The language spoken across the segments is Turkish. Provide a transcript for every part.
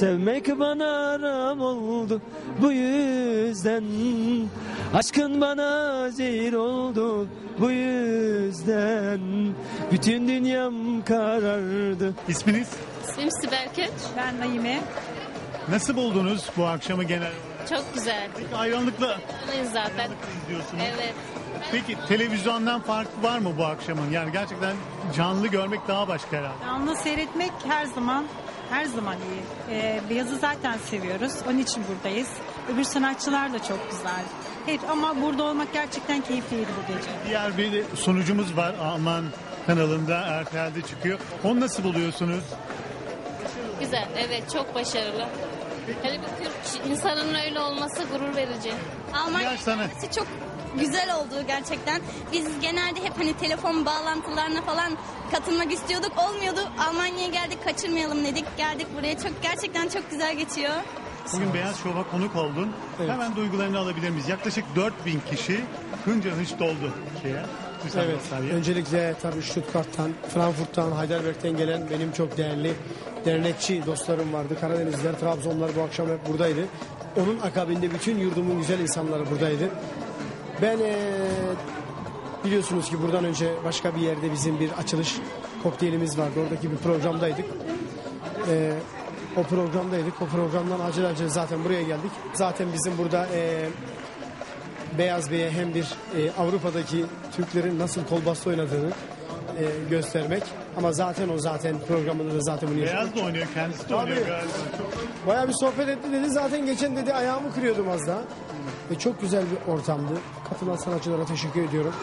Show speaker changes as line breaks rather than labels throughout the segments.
Sevmek bana aram oldu bu yüzden Aşkın bana zehir oldu bu yüzden Bütün dünyam karardı
İsminiz?
İsmim Sibel Köç.
Ben Naime.
Nasıl buldunuz bu akşamı genel olarak?
Çok güzel.
Peki hayranlıkla
Buradayız zaten.
izliyorsunuz.
Evet.
Peki televizyondan farkı var mı bu akşamın? Yani gerçekten canlı görmek daha başka herhalde.
Canlı seyretmek her zaman her zaman iyi. Ee, Beyaz'ı zaten seviyoruz. Onun için buradayız. Öbür sanatçılar da çok güzel. Evet, ama burada olmak gerçekten keyifliydi bu gece.
Diğer bir sunucumuz var Alman kanalında RTL'de çıkıyor. Onu nasıl buluyorsunuz?
Güzel. Evet çok başarılı. Hele bir Türk insanın öyle olması gurur verici.
Almanya
sana.
çok güzel oldu gerçekten. Biz genelde hep hani telefon bağlantılarına falan katılmak istiyorduk. Olmuyordu. Almanya'ya geldik kaçırmayalım dedik. Geldik buraya. Çok gerçekten çok güzel geçiyor.
Bugün Beyaz Şov'a konuk oldun. Hemen duygularını alabilir miyiz? Yaklaşık 4000 kişi hınca hınç doldu şeye.
Evet.
Müsaade
Öncelikle tabii Stuttgart'tan, Frankfurt'tan, Heidelberg'ten gelen benim çok değerli dernekçi dostlarım vardı. Karadenizler, Trabzonlar bu akşam hep buradaydı. Onun akabinde bütün yurdumun güzel insanları buradaydı. Ben eee, biliyorsunuz ki buradan önce başka bir yerde bizim bir açılış kokteylimiz vardı. Oradaki bir programdaydık. Eee, o programdaydık. O programdan acil acil zaten buraya geldik. Zaten bizim burada eee Beyaz Bey'e hem bir e, Avrupa'daki Türklerin nasıl kol bastı oynadığını e, göstermek. Ama zaten o zaten programında da zaten bunu yaşamak.
Beyaz da oynuyor, kendisi de oynuyor
Tabii.
galiba.
Bayağı bir sohbet etti dedi. Zaten geçen dedi ayağımı kırıyordum az daha. Ve çok güzel bir ortamdı. Katılan sanatçılara teşekkür ediyorum.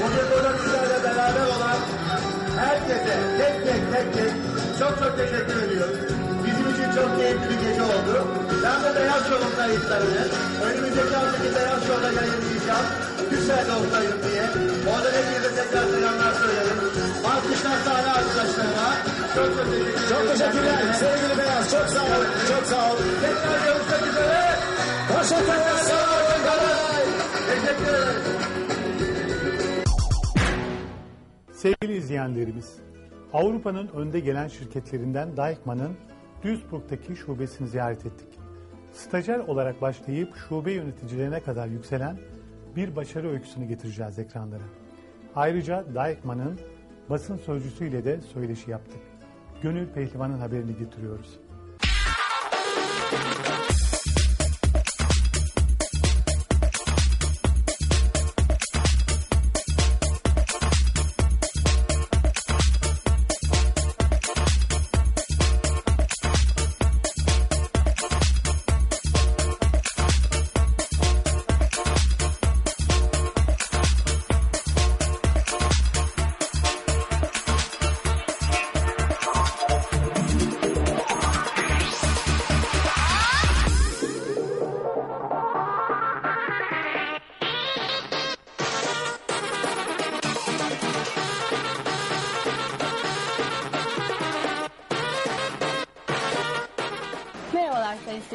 Bugün burada bizlerle beraber olan herkese tek tek tek tek çok çok teşekkür ediyorum. De Beyaz Show'un kayıtlarını önümüzdeki haftaki Beyaz Show'da yayınlayacağım. Güzel olsaydım diye. Orada hepinize tekrar selamlar söylerim. Alkışlar sahne arkadaşlarıma. Çok çok
teşekkürler. Sevgili Beyaz. Çok sağ ol. Çok sağ ol.
Tekrar görüşmek üzere.
Hoşçakalın.
Sağ olun. Teşekkür ederim.
Sevgili izleyenlerimiz, Avrupa'nın önde gelen şirketlerinden Deichmann'ın Duisburg'daki şubesini ziyaret ettik. Stajyer olarak başlayıp şube yöneticilerine kadar yükselen bir başarı öyküsünü getireceğiz ekranlara. Ayrıca Deichmann'ın basın sözcüsüyle de söyleşi yaptık. Gönül Pehlivan'ın haberini getiriyoruz.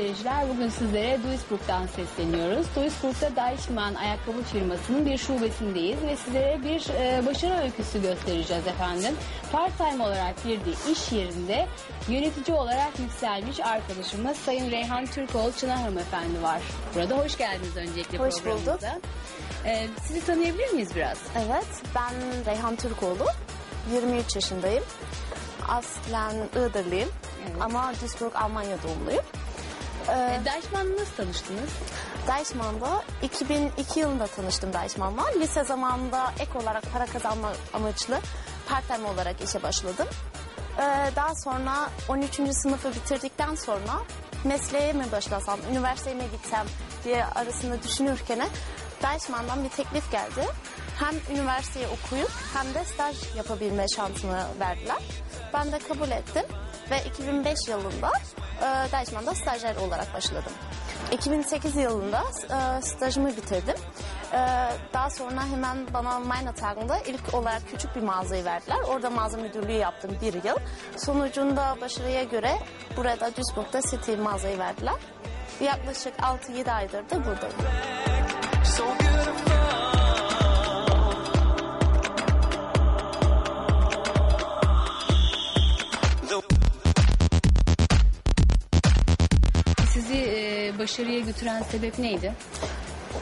Seyirciler. Bugün sizlere Duisburg'dan sesleniyoruz. Duisburg'da Deichmann ayakkabı firmasının bir şubesindeyiz ve sizlere bir e, başarı öyküsü göstereceğiz efendim. Part time olarak girdiği iş yerinde yönetici olarak yükselmiş arkadaşımız Sayın Reyhan Türkoğlu Çınar hanımefendi var. Burada hoş geldiniz öncelikle
Hoş
programımıza.
bulduk.
E, sizi tanıyabilir miyiz biraz?
Evet, ben Reyhan Türkoğlu. 23 yaşındayım. Aslen Iğdırlıyım ama Duisburg, Almanya doğumluyum.
E, Deichmann'la nasıl tanıştınız?
Deichmann'da 2002 yılında tanıştım Deichmann'la. Lise zamanında ek olarak para kazanma amaçlı part-time olarak işe başladım. Ee, daha sonra 13. sınıfı bitirdikten sonra mesleğe mi başlasam, üniversiteye mi gitsem diye arasında düşünürken Deichmann'dan bir teklif geldi. Hem üniversiteyi okuyup hem de staj yapabilme şansını verdiler. Ben de kabul ettim ve 2005 yılında e, Deichmann'da stajyer olarak başladım. 2008 yılında e, stajımı bitirdim. E, daha sonra hemen bana Mainatag'da ilk olarak küçük bir mağazayı verdiler. Orada mağaza müdürlüğü yaptım bir yıl. Sonucunda başarıya göre burada Duisburg'da City mağazayı verdiler. Yaklaşık 6-7 aydır da buradayım.
so
başarıya götüren sebep neydi?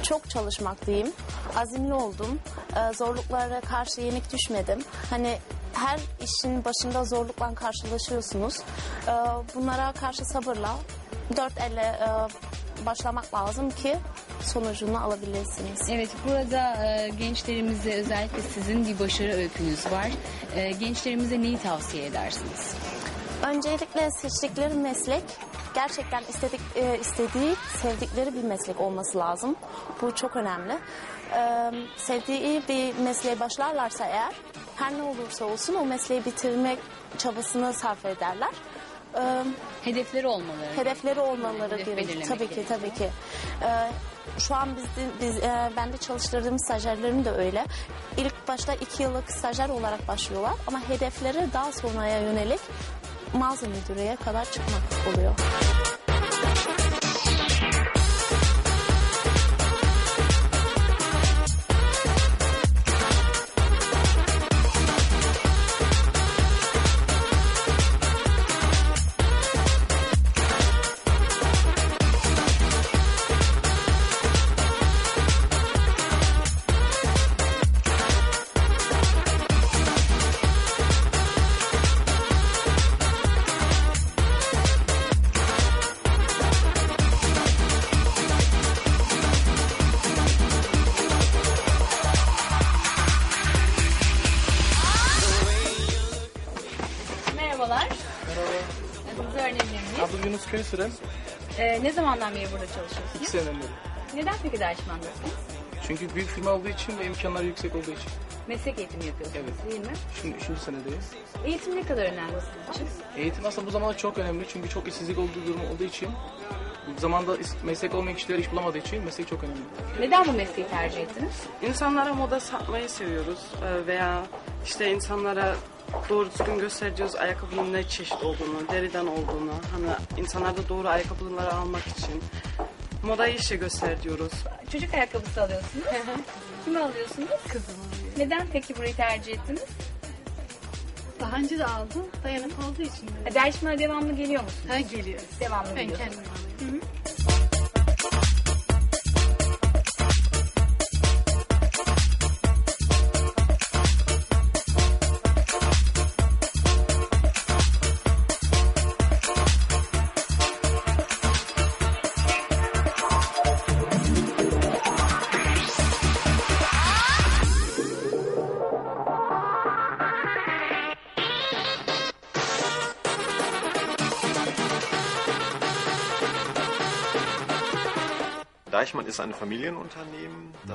Çok çalışmak diyeyim. Azimli oldum. Ee, zorluklara karşı yenik düşmedim. Hani her işin başında zorlukla karşılaşıyorsunuz. Ee, bunlara karşı sabırla dört elle e, başlamak lazım ki sonucunu alabilirsiniz.
Evet burada e, gençlerimize özellikle sizin bir başarı öykünüz var. E, gençlerimize neyi tavsiye edersiniz?
Öncelikle seçtikleri meslek gerçekten istedik, e, istediği, sevdikleri bir meslek olması lazım. Bu çok önemli. Ee, sevdiği bir mesleğe başlarlarsa eğer her ne olursa olsun o mesleği bitirmek çabasını sarf ederler. Ee,
Hedefleri olmalı.
hedefleri olmaları
Hedef belirlemek
Tabii ki
gerekiyor.
tabii ki. Ee, şu an biz, biz e, ben de çalıştırdığım stajyerlerim de öyle. İlk başta iki yıllık stajyer olarak başlıyorlar ama hedefleri daha sonraya yönelik mağaza müdürüye kadar çıkmak oluyor.
Miyiz?
Adım Yunus Köysüren.
E, ne zamandan beri burada çalışıyorsunuz?
İki seneden beri.
Neden peki Deichmann'dasınız?
Çünkü büyük firma olduğu için ve imkanları yüksek olduğu için.
Meslek eğitimi yapıyorsunuz
Evet.
değil mi?
Şimdi üçüncü senedeyiz.
Eğitim ne kadar önemli sizin için?
Eğitim aslında bu zamanda çok önemli çünkü çok işsizlik olduğu durum olduğu için. Bu zamanda is- meslek olmayan kişiler iş bulamadığı için meslek çok önemli.
Neden bu mesleği tercih ettiniz?
İnsanlara moda satmayı seviyoruz Ee, veya işte insanlara doğru düzgün göstereceğiz ayakkabının ne çeşit olduğunu, deriden olduğunu, hani insanlarda doğru ayakkabıları almak için modayı işte göster diyoruz.
Çocuk ayakkabısı alıyorsunuz. Kime alıyorsunuz? Kızım Neden peki burayı tercih ettiniz?
Daha önce de aldım. Dayanık olduğu için.
Ha, Deichmann'a devamlı geliyor musunuz?
Ha geliyor.
Devamlı
Ben
geliyorsunuz.
kendim alıyorum.
Deichmann ist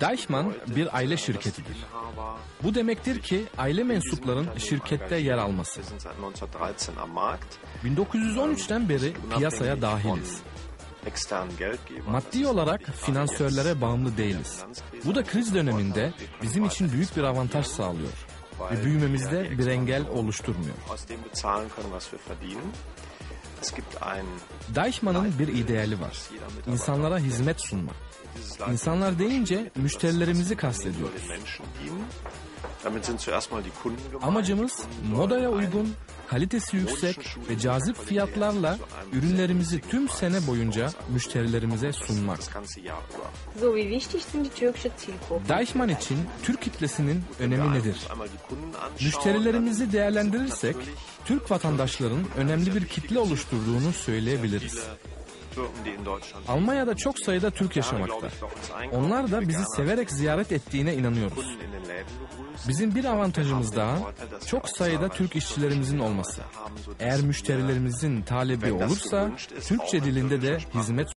Deichmann bir aile
die
şirketidir. Bu demektir ki aile mensupların şirkette yer alması.
Wir sind seit 1913 am Markt.
1913'ten beri piyasaya dahiliz. Maddi olarak finansörlere bağımlı değiliz. Bu da kriz döneminde bizim için büyük bir avantaj sağlıyor. Ve büyümemizde bir engel oluşturmuyor. Deichmann'ın bir ideali var. İnsanlara hizmet sunmak. İnsanlar deyince müşterilerimizi kastediyoruz. Amacımız modaya uygun, kalitesi yüksek ve cazip fiyatlarla ürünlerimizi tüm sene boyunca müşterilerimize sunmak.
Zielgruppen?
Deichmann için Türk kitlesinin önemi nedir? Müşterilerimizi değerlendirirsek Türk vatandaşların önemli bir kitle oluşturduğunu söyleyebiliriz. Almanya'da çok sayıda Türk yaşamakta. Onlar da bizi severek ziyaret ettiğine inanıyoruz. Bizim bir avantajımız daha çok sayıda Türk işçilerimizin olması. Eğer müşterilerimizin talebi olursa Türkçe dilinde de hizmet